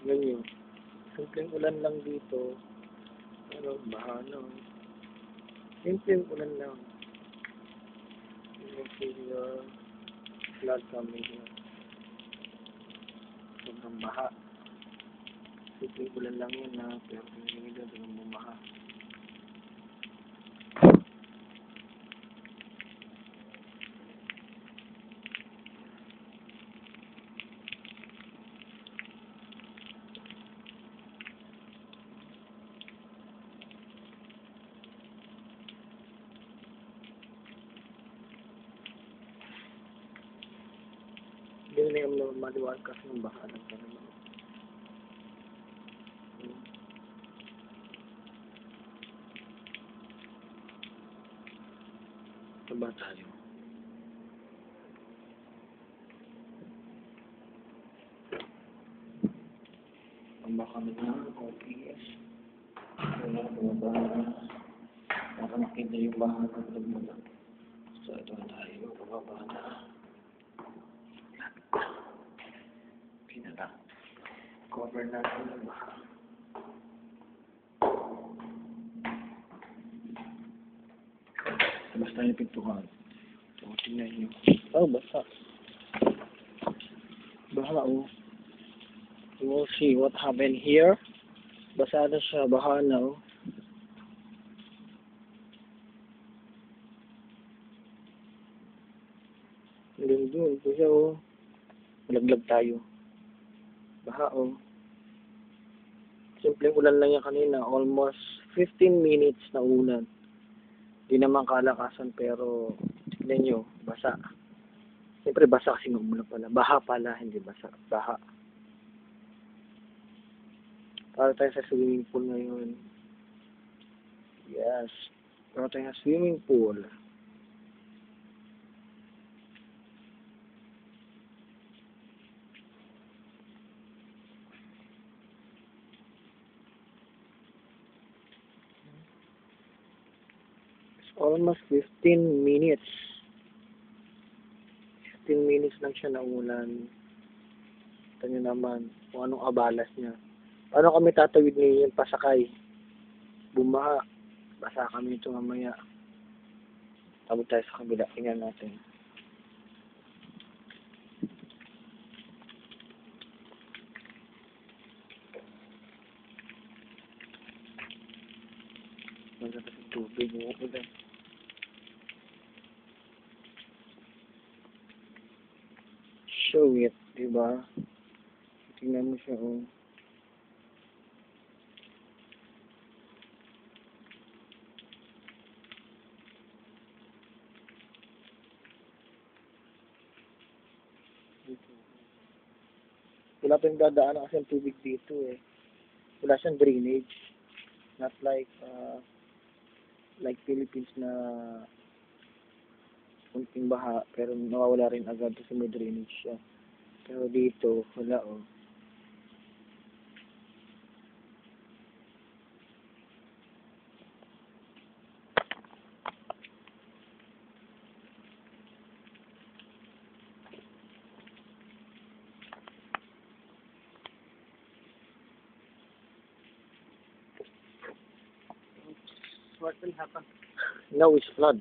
Nyo. Simpleng ulan lang dito. Pero baha na. oh. Simpleng ulan lang. See the flood coming here. Sobrang baha. Simpleng ulan lang yun na pero tingnan nyo doon bumaha. Hindi na yung maliwag kasi ng pa naman. Hmm. Ito ba tayo? Ang baka na OPS. Wala bumaba na. Para makita yung baha ng lagmula. So ito na tayo. Bumaba na. Pinala. Cover natin ang baha. Labas tayo yung pintuan. So, tingnan nyo. Oh, basa. Baha, oh. Will see what happened here. Basa na siya, baha na, oh. Hanggang doon, kuya, oh. Malaglag tayo. Baha, oh. Simpleng ulan lang yan kanina. Almost 15 minutes na ulan. Di naman kalakasan pero tignan nyo, basa. Siyempre basa kasi umulan pala. Baha pala, hindi basa. Baha. Para tayo sa swimming pool ngayon. Yes. Para tayo sa swimming pool. Almost 15 minutes. 15 minutes lang siya na ulan. Ito nyo naman kung anong abalas niya. Paano kami tatawid ngayon pasakay? Bumaha. Basa kami ito mamaya. Tabot tayo sa kabila. Tingnan natin. Maganda sa tubig yung Show it, di ba? Tingnan mo siya, oh. Wala pa yung dadaanan kasi ang tubig dito eh. Wala siyang drainage. Not like, uh, like Philippines na kunting baha, pero nawawala rin agad kasi may drainage siya. Pero dito, wala oh. What will happen? Now it's flood.